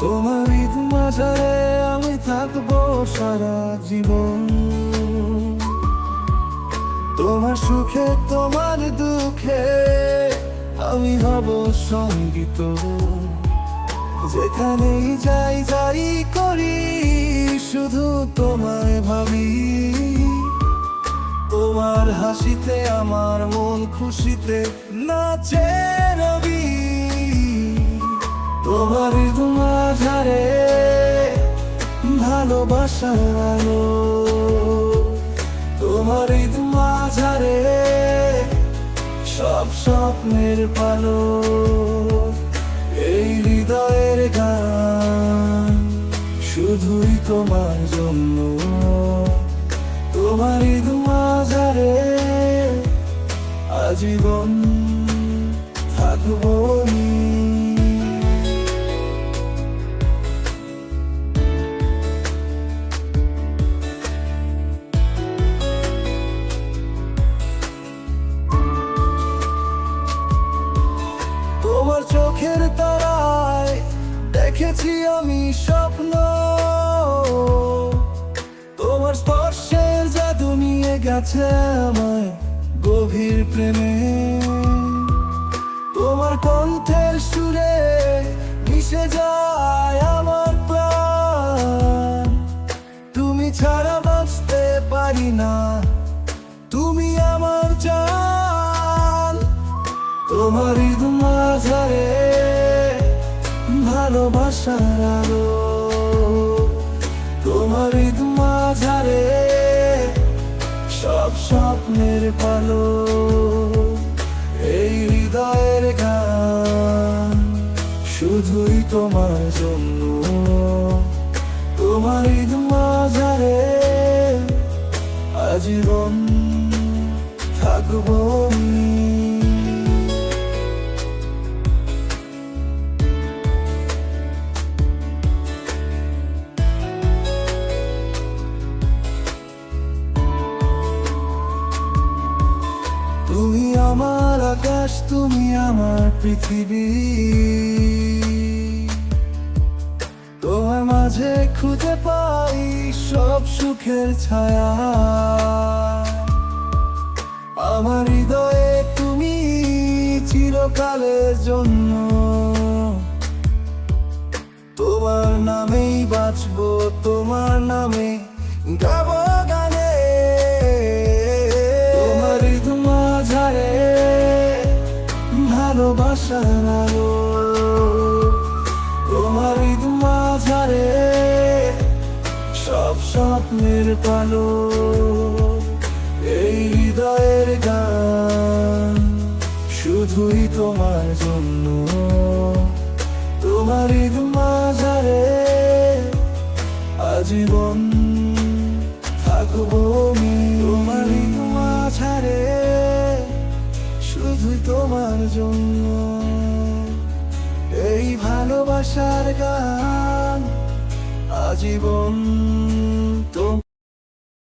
তোমার ঈদ মাঝারে আমি থাকব সারা জীবন। তোমার সুখে, তোমার দুঃখে আমি হব সংগীত। যেখানেই যাই যাই করি, শুধু তোমায় ভাবি। তোমার হাসিতে, আমার মন খুশিতে নাচে রবি। ভালোবাসার আলো, তোমার মাঝারে সব স্বপ্নের পালো এই হৃদয়ের গান শুধুই তোমার জন্য তোমার ঈদ মাঝারে আজীবন থাকব আমি। চোখের তারায় দেখেছি আমি স্বপ্ন। তোমার স্পর্শের জাদু নিয়ে গেছে আমায় গভীর প্রেমে। তোমার কণ্ঠের সুরে মিশে যায় তোমার ঈদ মাঝারে ভালোবাসার আলো। তোমার ঈদ মাঝারে সব স্বপ্নের পালো। এই হৃদয়ের গান শুধুই তোমার জন্য। তোমার ঈদ মাঝারে আজীবন থাকব আমি। আমার আকাশ, তুমি আমার পৃথিবী। তোমার মাঝে খুঁজে পাই সব সুখের ছায়া। আমার হৃদয়ে তুমি চিরকালের জন্য। তোমার নামেই বাঁচবো, তোমার নামে গাবো। ভালোবাসার আলো, তোমার ঈদ মাঝারে সব স্বপ্নের পালো। এই হৃদয়ের গান শুধুই তোমার জন্য। তোমার ঈদ মাঝারে আজীবন ভালোবাসার গান আজীবন